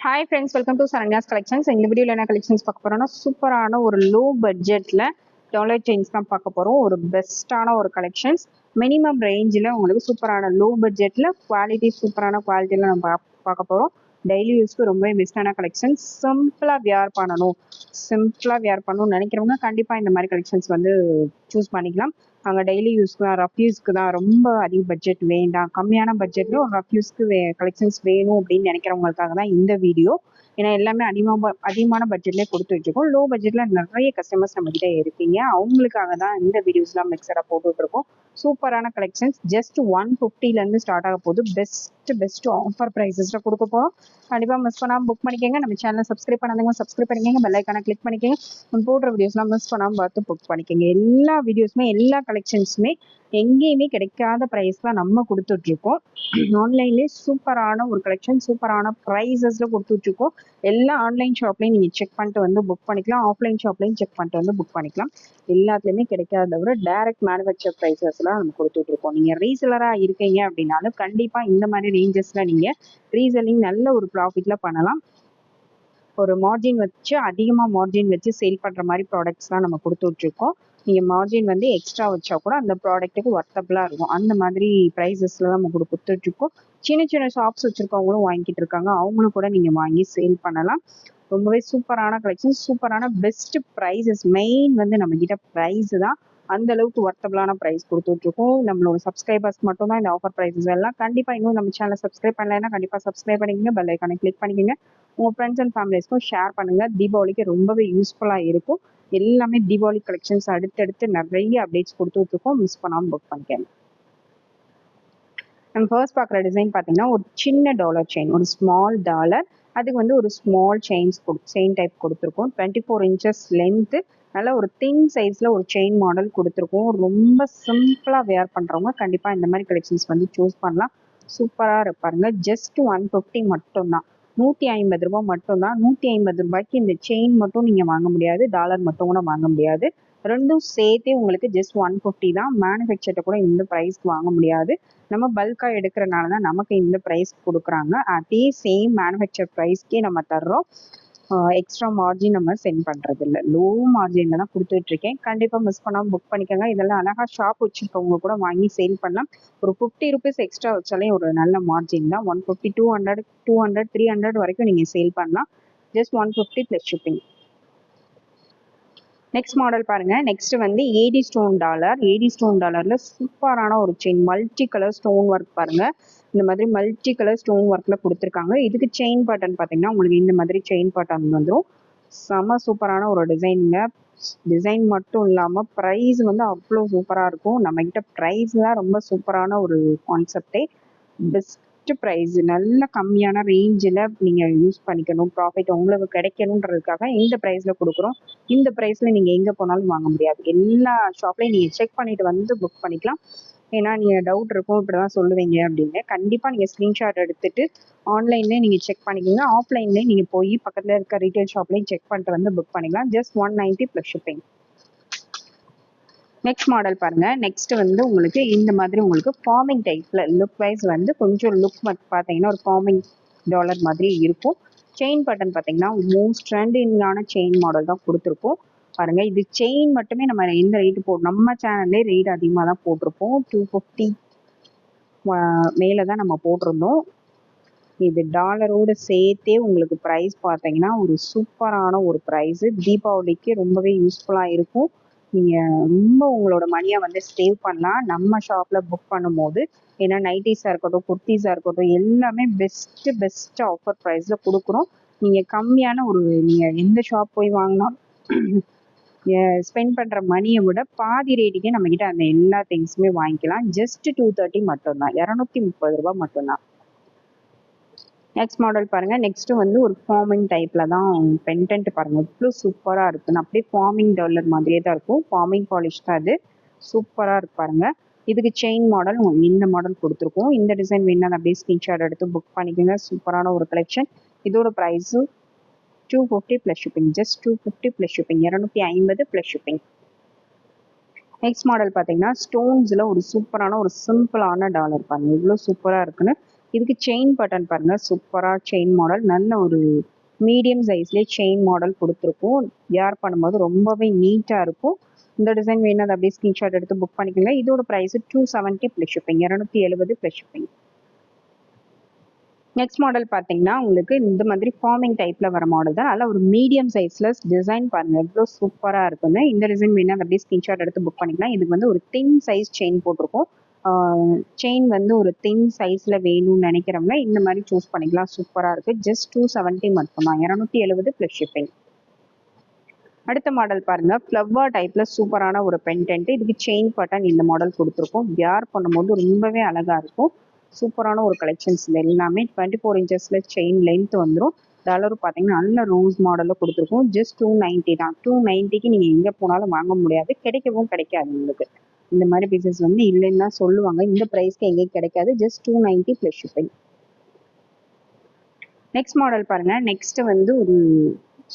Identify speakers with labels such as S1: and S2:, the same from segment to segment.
S1: Hi friends welcome to Saranya's collections இந்த வீடியோவில் என்ன கலெக்ஷன்ஸ் பார்க்க போறோம்னா சூப்பரான ஒரு லோ பட்ஜெட்டில் டாலர் செயின்ஸ் தான் பார்க்க போகிறோம் ஒரு பெஸ்ட்டான ஒரு கலெக்ஷன்ஸ் மினிமம் ரேஞ்சில் உங்களுக்கு சூப்பரான லோ பட்ஜெட்டில் குவாலிட்டி சூப்பரான குவாலிட்டியில் நம்ம பார்க்க போகிறோம் டெய்லி யூஸ்க்கு ரொம்பவே பெஸ்ட்டான கலெக்ஷன்ஸ் சிம்பிளாக வியர் பண்ணணும். சிம்பிளாக வியர் பண்ணணும்னு நினைக்கிறவங்க கண்டிப்பாக இந்த மாதிரி கலெக்ஷன்ஸ் வந்து சூஸ் பண்ணிக்கலாம். நாங்கள் டெய்லி யூஸ்க்கு தான் ரஃப் யூஸ்க்கு தான் ரொம்ப அதிக பட்ஜெட் வேண்டாம். கம்மியான பட்ஜெட்டில் ஒரு ரஃப் யூஸ்க்கு வே கலெக்ஷன்ஸ் வேணும் அப்படின்னு நினைக்கிறவங்களுக்காக தான் இந்த வீடியோ ஏன்னா எல்லாமே அதிகமாக அதிகமான பட்ஜெட்லேயே கொடுத்து வச்சுருக்கோம். லோ பட்ஜெட்டில் நிறைய கஸ்டமர்ஸ் நம்மக்கிட்ட இருப்பீங்க அவங்களுக்காக தான் இந்த வீடியோஸ்லாம் மிக்சராக போட்டுட்ருக்கோம் சூப்பரான கலெக்ஷன்ஸ் ஜஸ்ட் ஒன் ஃபிஃப்டிலேருந்து ஸ்டார்ட் ஆக போகுது. பெஸ்ட் பெஸ்ட் ஆஃபர் ப்ரைஸஸில் கொடுக்க போகிறோம் கண்டிப்பாக மிஸ் பண்ணாமல் புக் பண்ணிக்கோங்க. நம்ம சேனலை சப்ஸ்கிரைப் பண்ணாதவங்க சப்ஸ்கிரைப் பண்ணிக்கோங்க. பெல்லைக்கான கிளிக் பண்ணிக்கோங்க. போடுற வீடியோஸ்லாம் மிஸ் பண்ணாமல் பார்த்து புக் பண்ணிக்கோங்க. எல்லா வீடியோஸுமே எல்லா கலெக்ஷன்ஸுமே எங்கேயுமே கிடைக்காத ப்ரைஸில் நம்ம கொடுத்துட்ருக்கோம். ஆன்லைன்லேயே சூப்பரான ஒரு கலெக்ஷன் சூப்பரான ப்ரைஸஸில் கொடுத்துட்ருக்கோம். எல்லா ஆன்லைன் ஷாப்லையும் நீங்கள் செக் பண்ணிட்டு வந்து புக் பண்ணிக்கலாம். ஆஃப்லைன் ஷாப்லையும் செக் பண்ணிட்டு வந்து புக் பண்ணிக்கலாம். எல்லாத்துலேயுமே கிடைக்காத விட டைரக்ட் மேனுஃபேக்சர் ப்ரைஸஸ்லாம் நம்ம கொடுத்துட்ருக்கோம். நீங்கள் ரீசெலராக இருக்கீங்க அப்படின்னாலும் கண்டிப்பாக இந்த மாதிரி ரேஞ்சஸில் நீங்கள் ரீசெல்லிங் நல்ல ஒரு ப்ராஃபிட்டில் பண்ணலாம். ஒரு மார்ஜின் வச்சு அதிகமாக மார்ஜின் வச்சு சேல் பண்ணுற மாதிரி ப்ராடக்ட்ஸ்லாம் நம்ம கொடுத்துட்ருக்கோம். நீங்கள் மார்ஜின் வந்து எக்ஸ்ட்ரா வச்சா கூட அந்த ப்ராடக்ட்டுக்கு ஒர்த்தபிளாக இருக்கும். அந்த மாதிரி ப்ரைஸஸில் நம்ம கூட கொடுத்துட்ருக்கோம். சின்ன சின்ன ஷாப்ஸ் வச்சுருக்கவங்களும் வாங்கிட்டு இருக்காங்க. அவங்களும் கூட நீங்கள் வாங்கி சேல் பண்ணலாம். ரொம்பவே சூப்பரான கலெக்ஷன் சூப்பரான பெஸ்ட் ப்ரைஸஸ் மெயின் வந்து நம்மக்கிட்ட ப்ரைஸ் தான். அந்த அளவுக்கு ஒர்த்தபிளான ப்ரைஸ் கொடுத்துட்ருக்கோம். நம்மளோட சப்ஸ்கிரைபர்ஸ் மட்டும் தான் இந்த ஆஃபர் ப்ரைஸஸ் எல்லாம். கண்டிப்பாக இன்னும் நம்ம சேனலை சப்ஸ்கிரைப் பண்ணலைன்னா கண்டிப்பாக சப்ஸ்கிரைப் பண்ணிக்கோங்க. பெல் ஐக்கானை கிளிக் பண்ணிக்கோங்க. உங்கள் ஃப்ரெண்ட்ஸ் அண்ட் ஃபேமிலிஸ்க்கும் ஷேர் பண்ணுங்கள் தீபாவளிக்கு ரொம்பவே யூஸ்ஃபுல்லாக இருக்கும். எல்லாமே தீபாவளி கலெக்ஷன்ஸ் அடுத்தடுத்து நிறைய அப்டேட்ஸ் கொடுத்துட்ருக்கோம். மிஸ் பண்ணாமல் புக் பண்ணிக்கோங்க நம்ம ஃபர்ஸ்ட் பார்க்குற டிசைன் பார்த்தீங்கன்னா ஒரு சின்ன டாலர் செயின் ஒரு ஸ்மால் டாலர் அதுக்கு வந்து ஒரு ஸ்மால் செயின்ஸ் கொடு செயின் டைப் கொடுத்துருக்கோம். டுவெண்ட்டி ஃபோர் இன்ச்சஸ் லென்த்து நல்ல ஒரு தின் சைஸில் ஒரு செயின் மாடல் கொடுத்துருக்கோம். ரொம்ப சிம்பிளாக வேர் பண்ணுறவங்க கண்டிப்பாக இந்த மாதிரி கலெக்ஷன்ஸ் வந்து சூஸ் பண்ணலாம். சூப்பராக இருப்பாருங்க ஜஸ்ட் ஒன் ஃபிஃப்டி மட்டும்தான். நூற்றி ஐம்பது ரூபாய் மட்டும்தான். நூற்றி ஐம்பது ரூபாய்க்கு இந்த செயின் மட்டும் நீங்கள் வாங்க முடியாது. டாலர் மட்டும் கூட வாங்க முடியாது. ரெண்டும் சேர்த்தே உங்களுக்கு ஜஸ்ட் ஒன் ஃபிஃப்டி தான். மேனுஃபேக்சர்ட்ட கூட இந்த ப்ரைஸ்க்கு வாங்க முடியாது. நம்ம பல்காக எடுக்கிறனால தான் நமக்கு இந்த ப்ரைஸ் கொடுக்குறாங்க. அதே சேம் மேனுஃபேக்சர் ப்ரைஸ்க்கே நம்ம தர்றோம். எக்ஸ்ட்ரா மார்ஜின் நம்ம சென்ட் பண்றது இல்லை லோ மார்ஜின்ல தான் கொடுத்துட்ருக்கேன். கண்டிப்பாக மிஸ் பண்ணாமல் புக் பண்ணிக்கோங்க. இதெல்லாம் அழகாக ஷாப் வச்சுருக்கவங்க கூட வாங்கி சேல் பண்ணலாம். ஒரு ஃபிஃப்டி ருபீஸ் எக்ஸ்ட்ரா வச்சாலே ஒரு நல்ல மார்ஜின் தான். One fifty two hundred two hundred three hundred வரைக்கும் நீங்கள் சேல் பண்ணலாம். Just one fifty plus shipping next model பாருங்க. நெக்ஸ்ட் வந்து AD stone dollar AD stone டாலர்ல சூப்பரான ஒரு chain multi colour stone work பாருங்க. இந்த மாதிரி மல்டி கலர் ஸ்டோன் ஒர்க்ல கொடுத்துருக்காங்க. இதுக்கு செயின் பட்டன் பார்த்தீங்கன்னா உங்களுக்கு இந்த மாதிரி செயின் பட்டன் வந்துடும் செம சூப்பரான ஒரு டிசைனுங்க டிசைன் மட்டும் இல்லாமல் ப்ரைஸ் வந்து அவ்வளோ சூப்பராக இருக்கும். நம்மக்கிட்ட ப்ரைஸ்லாம் ரொம்ப சூப்பரான ஒரு கான்செப்டே பெஸ்ட் ப்ரைஸ் நல்ல கம்மியான ரேஞ்சில் நீங்கள் யூஸ் பண்ணிக்கணும். ப்ராஃபிட் உங்களுக்கு கிடைக்கணுன்றதுக்காக இந்த ப்ரைஸில் கொடுக்குறோம். இந்த ப்ரைஸில் நீங்கள் எங்கே போனாலும் வாங்க முடியாது. எல்லா ஷாப்லையும் நீங்கள் செக் பண்ணிட்டு வந்து புக் பண்ணிக்கலாம். ஏன்னா நீங்கள் டவுட் இருக்கும் இப்படி தான் சொல்லுவீங்க அப்படின்னு. கண்டிப்பாக நீங்கள் ஸ்க்ரீன்ஷாட் எடுத்துட்டு ஆன்லைன்லேயே நீங்கள் செக் பண்ணிக்கோங்க. ஆஃப்லைன்லேயே நீங்கள் போய் பக்கத்தில் இருக்க ரீட்டைல் ஷாப்லேயும் செக் பண்ணிட்டு வந்து புக் பண்ணிக்கலாம். Just one ninety plus shipping next model பாருங்க. நெக்ஸ்ட் வந்து உங்களுக்கு இந்த மாதிரி உங்களுக்கு ஃபார்மிங் டைப்ல லுக் வைஸ் வந்து கொஞ்சம் லுக் பார்த்தீங்கன்னா ஒரு ஃபார்மிங் டாலர் மாதிரி இருக்கும். செயின் பட்டன் பார்த்தீங்கன்னா மோஸ்ட் ட்ரெண்டிங்கான செயின் மாடல் தான் கொடுத்துருக்கோம். பாருங்க இது செயின் மட்டுமே நம்ம எந்த ரேட்டு போ நம்ம சேனல்லே ரேட் அதிகமாக தான் போட்டிருப்போம். டூ ஃபிஃப்டி மேலே தான் நம்ம போட்டிருந்தோம். இது டாலரோட சேர்த்தே உங்களுக்கு ப்ரைஸ் பார்த்தீங்கன்னா ஒரு சூப்பரான ஒரு ப்ரைஸு தீபாவளிக்கு ரொம்பவே யூஸ்ஃபுல்லாக இருக்கும். நீங்கள் ரொம்ப உங்களோட மணியை வந்து சேவ் பண்ணலாம். நம்ம ஷாப்பில் புக் பண்ணும்போது ஏன்னா நைட்டிஸாக இருக்கட்டும் குர்த்திஸாக இருக்கட்டும் எல்லாமே பெஸ்ட்டு பெஸ்ட் ஆஃபர் ப்ரைஸில் கொடுக்குறோம். நீங்கள் கம்மியான ஒரு நீங்கள் எந்த ஷாப் போய் வாங்கினாலும் ஸ்பெண்ட் பண்ணுற மணியை விட பாதி ரேட்டுக்கே நம்மக்கிட்ட அந்த எல்லா திங்ஸுமே வாங்கிக்கலாம். ஜஸ்ட் டூ தேர்ட்டி மட்டும்தான். இரநூத்தி முப்பது ரூபா மட்டும்தான். நெக்ஸ்ட் மாடல் பாருங்க. நெக்ஸ்ட் வந்து ஒரு ஃபார்மிங் டைப்ல தான் பென்டென்ட் பாருங்க. இவ்வளோ சூப்பரா இருக்குன்னு அப்படியே ஃபார்மிங் டாலர் மாதிரியே தான் இருக்கும். ஃபார்மிங் பாலிஷ் தான் அது சூப்பரா இருக்கு பாருங்க. இதுக்கு செயின் மாடல் இந்த மாடல் கொடுத்துருக்கோம். இந்த டிசைன் வேணா அப்படியே ஸ்கிரீன்ஷாட் எடுத்து புக் பண்ணிக்கோங்க. சூப்பரான ஒரு கலெக்ஷன் இதோட price two fifty plus shipping just two fifty plus shipping இரநூத்தி ஐம்பது ப்ளஸ் ஷிப்பிங் நெக்ஸ்ட் மாடல் பார்த்தீங்கன்னா ஸ்டோன்ஸில் ஒரு சூப்பரான ஒரு சிம்பிளான டாலர் பாருங்க. இவ்வளோ சூப்பராக இருக்குன்னு இதுக்கு செயின் பட்டன் பாருங்க. சூப்பராக செயின் மாடல் நல்ல ஒரு மீடியம் சைஸ்லேயே செயின் மாடல் கொடுத்துருக்கும். ஏர் பண்ணும்போது ரொம்பவே நீட்டாக இருக்கும். இந்த டிசைன் வேணும் அதை அப்படியே ஸ்க்ரீன்ஷாட் எடுத்து புக் பண்ணிக்கோங்க. இதோட price two seventy plus shipping இரநூத்தி எழுபது ப்ளஸ் ஷிப்பிங் நெக்ஸ்ட் மாடல் பார்த்தீங்கன்னா உங்களுக்கு இந்த மாதிரி ஃபார்மிங் டைப்பில் வர மாடல் தான். நல்லா ஒரு மீடியம் சைஸில் டிசைன் பாருங்கள் எவ்வளோ சூப்பராக இருக்குங்க இந்த டிசைன் வேணும் அதை அப்படியே ஸ்க்ரீன்ஷாட் எடுத்து புக் பண்ணிக்கலாம். இதுக்கு வந்து ஒரு தின் சைஸ் செயின் போட்டிருக்கோம். செயின் வந்து ஒரு தின் சைஸில் வேணும்னு நினைக்கிறவங்க இந்த மாதிரி சூஸ் பண்ணிக்கலாம். சூப்பராக இருக்குது ஜஸ்ட் டூ செவன்ட்டி மட்டும்தான். இரநூத்தி எழுபது ப்ளஸ் ஷிப்பிங் அடுத்த மாடல் பாருங்க. ஃப்ளவர் டைப்ல சூப்பரான ஒரு பென்டென்ட் இதுக்கு செயின் பட்டன் இந்த மாடல் கொடுத்துருக்கோம். வியார் பண்ணும்போது ரொம்பவே அழகா இருக்கும். சூப்பரான ஒரு கலெக்ஷன்ஸ் இது எல்லாமே டுவெண்ட்டி ஃபோர் இன்ச்சஸ்ல செயின் லென்த் வந்துடும் டாலர் பார்த்தீங்கன்னா நல்ல ரோஸ் மாடலில் கொடுத்துருக்கோம். ஜஸ்ட் டூ நைன்ட்டி தான். டூ நைன்ட்டிக்கு நீங்கள் எங்கே போனாலும் வாங்க முடியாது. கிடைக்கவும் கிடைக்காது உங்களுக்கு. இந்த மாதிரி பீசஸ் வந்து இல்லைன்னு தான் சொல்லுவாங்க. இந்த ப்ரைஸ்க்கு எங்கேயும் கிடைக்காது. Just two ninety plus shipping next model பாருங்க. நெக்ஸ்ட் வந்து ஒரு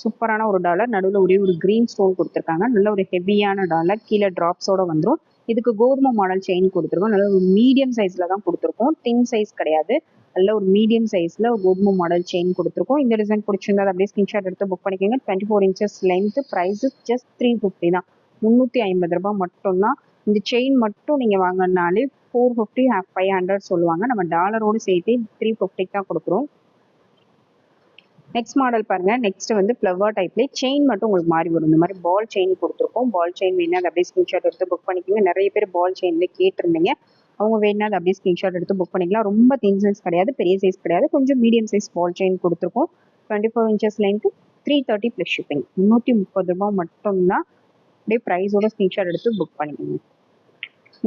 S1: சூப்பரான ஒரு டாலர் நடுவில் ஒரே ஒரு க்ரீன் ஸ்டோன் கொடுத்துருக்காங்க. நல்ல ஒரு ஹெவியான டாலர் கீழே ட்ராப்ஸோட வந்துடும் இதுக்கு கோதுமை மாடல் செயின் கொடுத்துருக்கோம். நல்ல ஒரு மீடியம் சைஸில் தான் கொடுத்துருக்கோம். தின் சைஸ் கிடையாது. நல்ல ஒரு மீடியம் சைஸில் கோதுமை மாடல் செயின் கொடுத்துருக்கோம். இந்த டிசைன் பிடிச்சிருந்தா அப்படியே ஸ்க்ரீன்ஷாட் எடுத்து புக் பண்ணிக்கோங்க. Twenty four inches length price just three fifty தான். முந்நூற்றி ஐம்பது ரூபாய் மட்டும்தான். இந்த செயின் மட்டும் நீங்கள் வாங்கினாலே ஃபோர் ஃபிஃப்டி ஃபைவ் ஹண்ட்ரட் சொல்லுவாங்க. நம்ம டாலரோடு சேர்த்து த்ரீ ஃபிஃப்டிக்கு தான் கொடுக்குறோம். நெக்ஸ்ட் மாடல் பாருங்க. நெக்ஸ்ட் வந்து ஃப்ளவர் டைப்லேயே செயின் மட்டும் உங்களுக்கு மாறி வரும். இந்த மாதிரி பால் செயின் கொடுத்துருக்கோம். பால் செயின் வேணா அதை அப்படியே ஸ்க்ரீன்ஷாட் எடுத்து புக் பண்ணிக்கோங்க. நிறைய பேர் பால் செயின்ல கேட்டிருந்தீங்க. அவங்க வேணா அதை அப்படியே ஸ்க்ரீன்ஷாட் எடுத்து புக் பண்ணிக்கலாம். ரொம்ப தின் சைஸ் கிடையாது. பெரிய சைஸ் கிடையாது. கொஞ்சம் மீடியம் சைஸ் பால் செயின் கொடுத்துருக்கோம். Twenty four inches length three thirty plus shipping முந்நூற்றி முப்பது ரூபாய் மட்டும்தான் அப்படியே ப்ரைஸோட ஸ்க்ரீன்ஷாட் எடுத்து புக் பண்ணிக்கோங்க.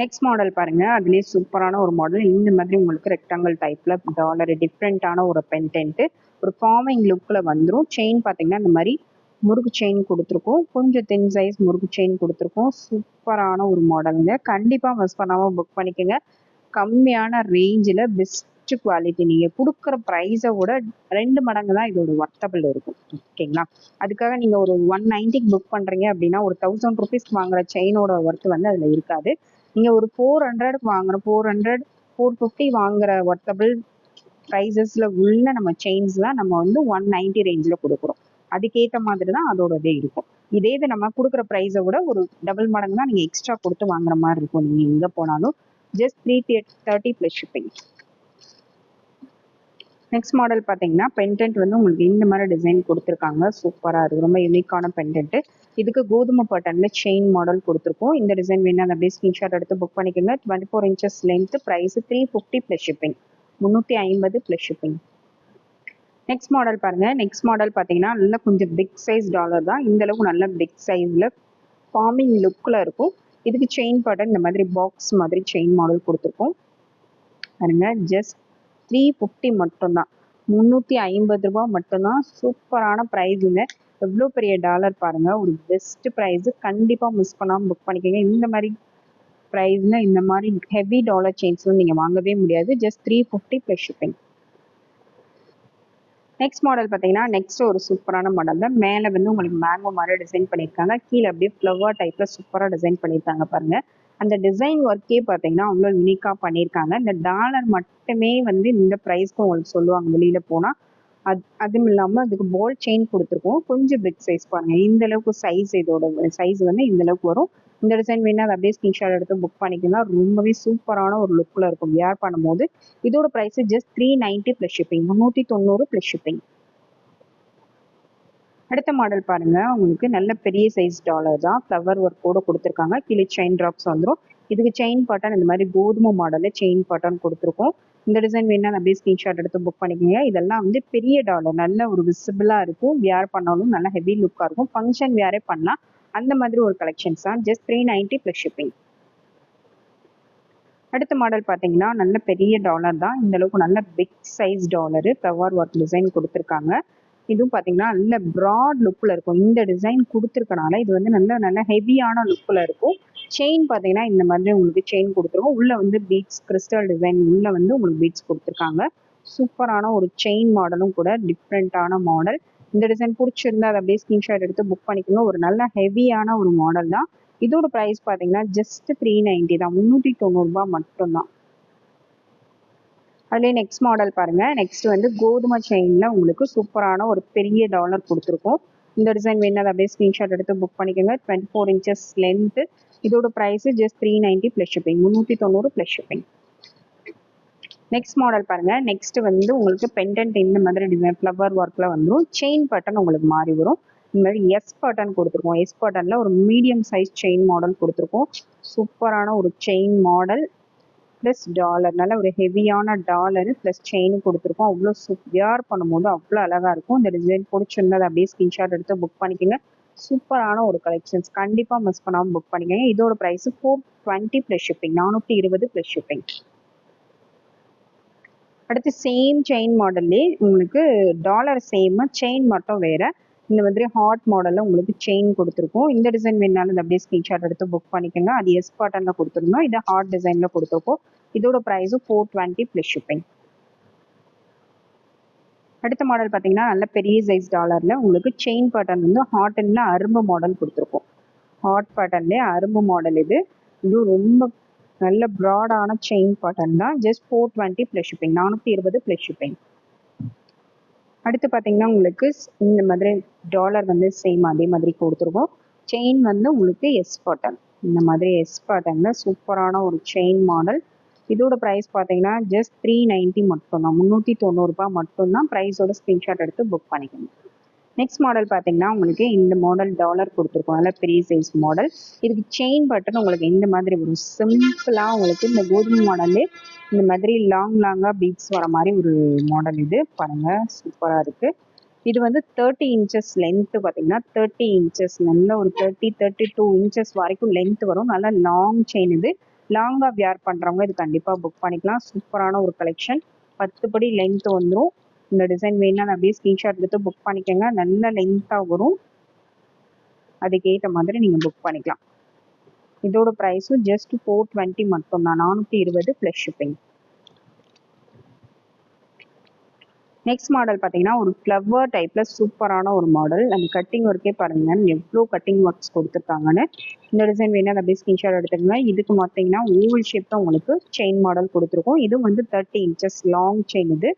S1: நெக்ஸ்ட் மாடல் பாருங்க. அதுலேயே சூப்பரான ஒரு மாடல் இந்த மாதிரி உங்களுக்கு ரெக்டாங்கிள் டைப்ல டாலர் டிஃப்ரெண்ட்டான ஒரு பென்டென்ட் ஒரு ஃபார்மிங் லுக்கில் வந்துடும் செயின் பார்த்தீங்கன்னா இந்த மாதிரி முறுக்கு செயின் கொடுத்துருக்கோம். கொஞ்சம் தென் சைஸ் முறுக்கு செயின் கொடுத்துருக்கோம். சூப்பரான ஒரு மாடலுங்க கண்டிப்பாக மிஸ் பண்ணாமல் புக் பண்ணிக்கோங்க. கம்மியான ரேஞ்சில் பெஸ்ட் குவாலிட்டி நீங்கள் கொடுக்குற ப்ரைஸை விட ரெண்டு மடங்கு தான் இதோட ஒர்த்தபிள் இருக்கும். ஓகேங்களா அதுக்காக நீங்கள் ஒரு ஒன் நைன்ட்டிக்கு புக் பண்ணுறீங்க அப்படின்னா ஒரு தௌசண்ட் ருபீஸ்க்கு வாங்குற செயினோட ஒர்த்து வந்து அதில் இருக்காது. நீங்கள் ஒரு ஃபோர் ஹண்ட்ரட் வாங்குற ஃபோர் ஹண்ட்ரட் ஃபோர் ஃபிஃப்டி வாங்குற ஒர்த்தபிள் ப்ரைஸஸில் உள்ள நம்ம செயின்ஸ்லாம் நம்ம வந்து ஒன் நைன்ட்டி ரேஞ்சில் கொடுக்குறோம். அதுக்கேற்ற மாதிரி தான் அதோட இதே இருக்கும். இதே இது நம்ம கொடுக்குற ப்ரைஸை விட ஒரு டபுள் மடங்கு தான் நீங்கள் எக்ஸ்ட்ரா கொடுத்து வாங்குற மாதிரி இருக்கும். நீங்கள் எங்கே போனாலும் just three thirty plus shipping next model பார்த்தீங்கன்னா பென்டென்ட் வந்து உங்களுக்கு இந்த மாதிரி டிசைன் கொடுத்துருக்காங்க. சூப்பராக இருக்குது ரொம்ப யூனிக்கான பென்டென்ட்டு இதுக்கு கோதுமை பட்டனில் செயின் மாடல் கொடுத்துருக்கோம். இந்த டிசைன் வேணும் அப்படியே ஸ்க்ரீன்ஷாட் எடுத்து புக் பண்ணிக்கோங்க. Twenty four inches length price three fifty plus shipping முந்நூற்றி ஐம்பது ப்ளஸ் ஷிப்பிங் நெக்ஸ்ட் மாடல் பாருங்க. நெக்ஸ்ட் மாடல் பார்த்தீங்கன்னா நல்ல கொஞ்சம் பிக் சைஸ் டாலர் தான். இந்த அளவுக்கு நல்ல பிக் சைஸில் ஃபார்மிங் லுக்கில் இருக்கும். இதுக்கு செயின் பட்டன் இந்த மாதிரி பாக்ஸ் மாதிரி செயின் மாடல் கொடுத்துருக்கோம். பாருங்க. ஜஸ்ட் த்ரீ ஃபிஃப்டி மட்டும்தான். முந்நூற்றி ஐம்பது ரூபா மட்டும்தான். சூப்பரான ப்ரைஸுங்க எவ்வளோ பெரிய டாலர் பாருங்க. ஒரு பெஸ்ட் ப்ரைஸு கண்டிப்பாக மிஸ் பண்ணாமல் புக் பண்ணிக்கோங்க. இந்த மாதிரி ப்ரைஸ்னா இந்த மாதிரி ஹெவி டாலர் செயின்ஸ்லாம் நீங்கள் வாங்கவே முடியாது. Just three fifty plus shipping next model பார்த்தீங்கன்னா நெக்ஸ்ட் ஒரு சூப்பரான மாடல் தான். மேலே வந்து உங்களுக்கு மேங்கோ மாதிரி டிசைன் பண்ணியிருக்காங்க. கீழே அப்படியே ஃப்ளவர் டைப்பில் சூப்பராக டிசைன் பண்ணியிருக்காங்க பாருங்கள் அந்த டிசைன் ஒர்க்கே பார்த்தீங்கன்னா அவ்வளோ யூனிக்காக பண்ணியிருக்காங்க. இந்த டாலர் மட்டுமே வந்து இந்த ப்ரைஸ்க்கு உங்களுக்கு சொல்லுவாங்க வெளியில் போனால் அது அதுவும் இல்லாமல் அதுக்கு பால் செயின் கொடுத்துருக்கோம். கொஞ்சம் பிக் சைஸ் பாருங்க. இந்த அளவுக்கு சைஸ் இதோட சைஸ் வந்து இந்த அளவுக்கு வரும். இந்த டிசைன் வேணா அதை அப்படியே ஸ்கிரீன்ஷாட் எடுத்து புக் பண்ணிக்கலாம் ரொம்பவே சூப்பரான ஒரு லுக்கில் இருக்கும். வியர் பண்ணும்போது. இதோட price just three ninety plus shipping முந்நூற்றி தொண்ணூறு ப்ளஸ் ஷிப்பிங் அடுத்த மாடல் பாருங்க. உங்களுக்கு நல்ல பெரிய சைஸ் டாலர் தான். ஃப்ளவர் ஒர்க்கோட கொடுத்துருக்காங்க. கீழே செயின் ட்ராப்ஸ் வந்துடும் இதுக்கு செயின் பட்டன் இந்த மாதிரி கோதுமை மாடலில் செயின் பட்டன் கொடுத்துருக்கோம். இந்த டிசைன் வேணா அப்படியே ஸ்க்ரீன்ஷாட் எடுத்து புக் பண்ணிக்கோங்க. இதெல்லாம் வந்து பெரிய டாலர் நல்ல ஒரு விசிபிளாக இருக்கும். வியர் பண்ணாலும் நல்ல ஹெவி லுக்காக இருக்கும். ஃபங்க்ஷன் வியாரே பண்ணலாம். அந்த மாதிரி ஒரு கலெக்ஷன்ஸ் தான். Just three ninety plus shipping அடுத்த மாடல் பார்த்தீங்கன்னா நல்ல பெரிய டாலர் தான். இந்த அளவுக்கு நல்ல big size dollar flower work design கொடுத்துருக்காங்க. இதுவும் பார்த்தீங்கன்னா நல்ல ப்ராட் லுக்கில் இருக்கும். இந்த டிசைன் கொடுத்துருக்கனால இது வந்து நல்ல நல்ல ஹெவியான லுக்கில் இருக்கும். செயின் பார்த்தீங்கன்னா இந்த மாதிரி உங்களுக்கு செயின் கொடுத்துருக்கோம் உள்ளே வந்து பீட்ஸ் கிறிஸ்டல் டிசைன் உள்ளே வந்து உங்களுக்கு பீட்ஸ் கொடுத்துருக்காங்க. சூப்பரான ஒரு செயின் மாடலும் கூட டிஃப்ரெண்ட்டான மாடல் இந்த டிசைன் பிடிச்சிருந்தா அதை அப்படியே ஸ்கிரீன்ஷாட் எடுத்து புக் பண்ணிக்கோங்க. ஒரு நல்ல ஹெவியான ஒரு மாடல் தான். இதோட ப்ரைஸ் பார்த்தீங்கன்னா ஜஸ்ட் த்ரீ நைன்டி தான். முந்நூற்றி தொண்ணூறுபா மட்டும்தான். அதுலேயே நெக்ஸ்ட் மாடல் பாருங்க. நெக்ஸ்ட் வந்து கோதுமை செயினில் உங்களுக்கு சூப்பரான ஒரு பெரிய டாலர் கொடுத்துருக்கோம். இந்த டிசைன் வேணும் அதை அப்படியே ஸ்க்ரீன்ஷாட் எடுத்து புக் பண்ணிக்கோங்க. டுவெண்ட்டி ஃபோர் இன்ச்சஸ் லென்த்து இதோட price just three ninety plus shipping முந்நூற்றி தொண்ணூறு ப்ளஸ் ஷிப்பிங் நெக்ஸ்ட் மாடல் பாருங்க. நெக்ஸ்ட் வந்து உங்களுக்கு பெண்டன்ட் இந்த மாதிரி டிசைன் ஃப்ளவர் ஒர்க்கில் வந்துடும் செயின் பட்டன் உங்களுக்கு மாறி வரும். இந்த மாதிரி எஸ் பட்டன் கொடுத்துருக்கோம். எஸ் பட்டனில் ஒரு மீடியம் சைஸ் செயின் மாடல் கொடுத்துருக்கோம். சூப்பரான ஒரு செயின் மாடல் ப்ளஸ் டாலர் நல்ல ஒரு ஹெவியான டாலரு ப்ளஸ் செயின் கொடுத்துருக்கோம். அவ்வளோ சூப் வியர் பண்ணும்போது அவ்வளோ அழகாக இருக்கும். இந்த டிசைன் பிடிச்சிருந்தது அப்படியே ஸ்கிரீன்ஷாட் எடுத்து புக் பண்ணிக்கோங்க. சூப்பரான ஒரு கலெக்ஷன்ஸ் கண்டிப்பாக மிஸ் பண்ணாமல் புக் பண்ணிக்கோங்க. இதோட price four twenty plus shipping நானூற்றி இருபது ப்ளஸ் ஷிப்பிங் அடுத்து சேம் செயின் மாடல்லே உங்களுக்கு டாலர் சேமு செயின் மட்டும் வேறு. இந்த மாதிரி ஹாட் மாடலில் உங்களுக்கு செயின் கொடுத்துருக்கோம். இந்த டிசைன் வேணாலும் இந்த அப்படியே ஸ்க்ரீன்ஷாட் எடுத்து புக் பண்ணிக்கோங்க. அது எஸ் பாட்டனில் கொடுத்துருந்தோம். இதை ஹாட் டிசைனில் கொடுத்துருக்கோம். இதோட ப்ரைஸும் ஃபோர் டுவெண்ட்டி ப்ளஸ் ஷிப்பிங் அடுத்த மாடல் பார்த்தீங்கன்னா நல்ல பெரிய சைஸ் டாலரில் உங்களுக்கு செயின் பேட்டர்ன் வந்து ஹாட்டனில் அரும்பு மாடல் கொடுத்துருக்கோம். ஹாட் பேட்டர்ன்லேயே அரும்பு மாடல் இது. இது ரொம்ப நல்ல ப்ராடான செயின் பேட்டர்ன் தான். Just four twenty plus shipping நானூற்றி இருபது ப்ளஸ் ஷிப்பிங் அடுத்து பார்த்தீங்கன்னா உங்களுக்கு இந்த மாதிரி டாலர் வந்து சேம் அதே மாதிரி கொடுத்துருக்கோம். செயின் வந்து உங்களுக்கு எஸ் பேட்டர்ன் இந்த மாதிரி எஸ் பேட்டர்னில் சூப்பரான ஒரு செயின் மாடல் இதோட ப்ரைஸ் பார்த்தீங்கன்னா ஜஸ்ட் த்ரீ நைன்ட்டி மட்டும்தான். முந்நூற்றி தொண்ணூறுரூபா மட்டும்தான் ப்ரைஸோட ஸ்க்ரீன்ஷாட் எடுத்து புக் பண்ணிக்கணும். நெக்ஸ்ட் மாடல் பார்த்தீங்கன்னா உங்களுக்கு இந்த மாடல் டாலர் கொடுத்துருக்கோம். நல்ல பெரிய சைஸ் மாடல் இதுக்கு செயின் பட்டன் உங்களுக்கு இந்த மாதிரி வரும். சிம்பிளாக உங்களுக்கு இந்த கோதுமை மாடலே இந்த மாதிரி லாங் லாங்காக பீட்ஸ் வர மாதிரி ஒரு மாடல் இது. பாருங்கள் சூப்பராக இருக்குது இது வந்து தேர்ட்டி இன்ச்சஸ் லென்த்து பார்த்தீங்கன்னா தேர்ட்டி இன்ச்சஸ் நல்ல ஒரு தேர்ட்டி தேர்ட்டி டூ இன்ச்சஸ் வரைக்கும் லென்த் வரும். நல்லா லாங் செயின் இது. லாங்காக வியர் பண்ணுறவங்க இது கண்டிப்பாக புக் பண்ணிக்கலாம். சூப்பரான ஒரு கலெக்ஷன் பத்து படி லென்த் வந்துடும் இந்த டிசைன் வேணால் அப்படியே ஸ்க்ரீன்ஷாட் எடுத்து புக் பண்ணிக்கோங்க. நல்ல லென்த்தாக வரும். அதுக்கேற்ற மாதிரி நீங்கள் புக் பண்ணிக்கலாம். இதோட ப்ரைஸும் ஜஸ்ட் ஃபோர் டுவெண்ட்டி மட்டும்தான். நானூற்றி இருபது ப்ளஸ் ஷிப்பிங் நெக்ஸ்ட் மாடல் பார்த்தீங்கன்னா ஒரு ஃப்ளவர் டைப்பில் சூப்பரான ஒரு மாடல் அந்த கட்டிங் ஒர்க்கே பாருங்கள் எவ்வளோ கட்டிங் ஒர்க்ஸ் கொடுத்துருக்காங்கன்னு. இந்த டிசைன் வேணும் அதை அப்படியே ஸ்கிரீன்ஷாட் எடுத்துக்கோங்க. இதுக்கு பார்த்தீங்கன்னா ஓவல் ஷேப் தான் உங்களுக்கு செயின் மாடல் கொடுத்துருக்கோம். இது வந்து தேர்ட்டி இன்ச்சஸ் லாங் செயின் இது.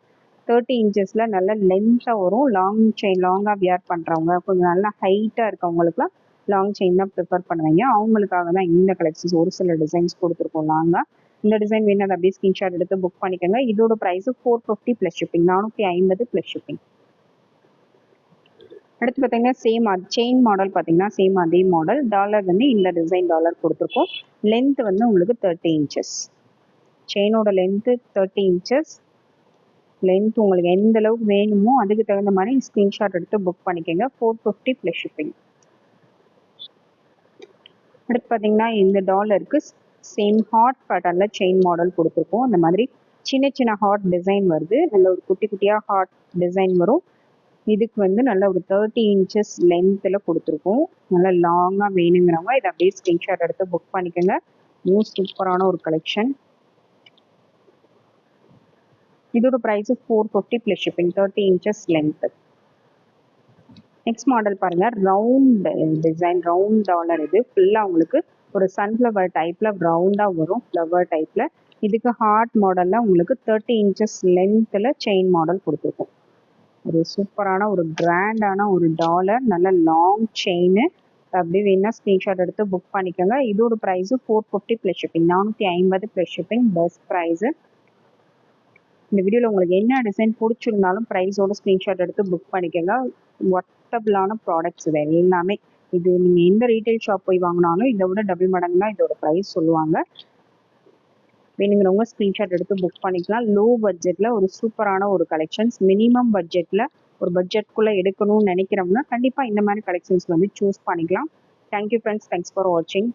S1: தேர்ட்டி இன்ச்சஸில் நல்ல லென்த்தாக வரும். லாங் செயின் லாங்காக வியர் பண்ணுறவங்க கொஞ்சம் நல்லா ஹைட்டாக இருக்கவங்களுக்குலாம் லாங் செயின் தான் ப்ரிஃபர் பண்ணுவீங்க. அவங்களுக்காக தான் இந்த கலெக்ஷன்ஸ் ஒரு சில டிசைன்ஸ் கொடுத்துருக்கோம் லாங்காக இந்த டிசைன் வேணும் அதை அப்படியே ஸ்கிரீன்ஷாட் எடுத்து புக் பண்ணிக்கோங்க. இதோட price four fifty plus shipping நானூற்றி ஐம்பது ப்ளஸ் ஷிப்பிங் அடுத்து பார்த்தீங்கன்னா சேம் செயின் மாடல் பார்த்தீங்கன்னா சேம் அதே மாடல் டாலர் வந்து இந்த டிசைன் டாலர் கொடுத்துருக்கோம். லென்த் வந்து உங்களுக்கு தேர்ட்டி இன்ச்சஸ் செயினோட லென்த்து தேர்ட்டி இன்ச்சஸ் லென்த் உங்களுக்கு எந்த அளவுக்கு வேணுமோ அதுக்கு தகுந்த மாதிரி ஸ்க்ரீன்ஷாட் எடுத்து புக் பண்ணிக்கோங்க. ஃபோர் ஃபிஃப்டி ப்ளஸ் ஷிப்பிங் அடுத்து பார்த்தீங்கன்னா இந்த டாலருக்கு சேம் ஹாட் பேட்டர்னில் செயின் மாடல் கொடுத்துருக்கோம். அந்த மாதிரி சின்ன சின்ன ஹாட் டிசைன் வருது. நல்ல ஒரு குட்டி குட்டியாக ஹாட் டிசைன் வரும். இதுக்கு வந்து நல்ல ஒரு தேர்ட்டி இன்ச்சஸ் லென்த்தில் கொடுத்துருக்கோம். நல்லா லாங்காக வேணுங்கிறவங்க இதை அப்படியே ஸ்க்ரீன்ஷாட் எடுத்து புக் பண்ணிக்கோங்க. நியூ சூப்பரான ஒரு கலெக்ஷன் இதோட price four fifty plus shipping thirty inches length next model பாருங்கள் ரவுண்ட் டிசைன் ரவுண்ட் டாலர் இது. ஃபுல்லாக உங்களுக்கு ஒரு சன்ஃப்ளவர் டைப்பில் ரவுண்டாக வரும் ஃப்ளவர் டைப்பில் இதுக்கு ஹார்ட் மாடலில் உங்களுக்கு தேர்ட்டி இன்ச்சஸ் லென்த்தில் செயின் மாடல் கொடுத்துருக்கோம். ஒரு சூப்பரான ஒரு கிராண்டான ஒரு டாலர் நல்ல லாங் செயின் அப்படி வேணா ஸ்க்ரீன்ஷாட் எடுத்து புக் பண்ணிக்கோங்க. இதோட price four fifty plus shipping நானூற்றி ஐம்பது ப்ளஸ் ஷிப்பிங் பெஸ்ட் ப்ரைஸு இந்த வீடியோவில் உங்களுக்கு என்ன டிசைன் பிடிச்சிருந்தாலும் ப்ரைஸோட ஸ்க்ரீன்ஷாட் எடுத்து புக் பண்ணிக்கோங்க. ஒர்த்தபிளான ப்ராடக்ட்ஸ் இது எல்லாமே. இது நீங்கள் எந்த ரீட்டைல் ஷாப் போய் வாங்கினாலும் இதை விட டபுள் மடங்கு தான் இதோட ப்ரைஸ் சொல்லுவாங்க. வேணுங்கிறவங்க ஸ்க்ரீன்ஷாட் எடுத்து புக் பண்ணிக்கலாம். லோ பட்ஜெட்டில் ஒரு சூப்பரான ஒரு கலெக்ஷன்ஸ் மினிமம் பட்ஜெட்டில் ஒரு பட்ஜெட்குள்ளே எடுக்கணும்னு நினைக்கிறவங்க கண்டிப்பாக இந்த மாதிரி கலெக்ஷன்ஸ் வந்து சூஸ் பண்ணிக்கலாம். தேங்க்யூ ஃப்ரெண்ட்ஸ் தேங்க்ஸ் ஃபார் வாட்சிங்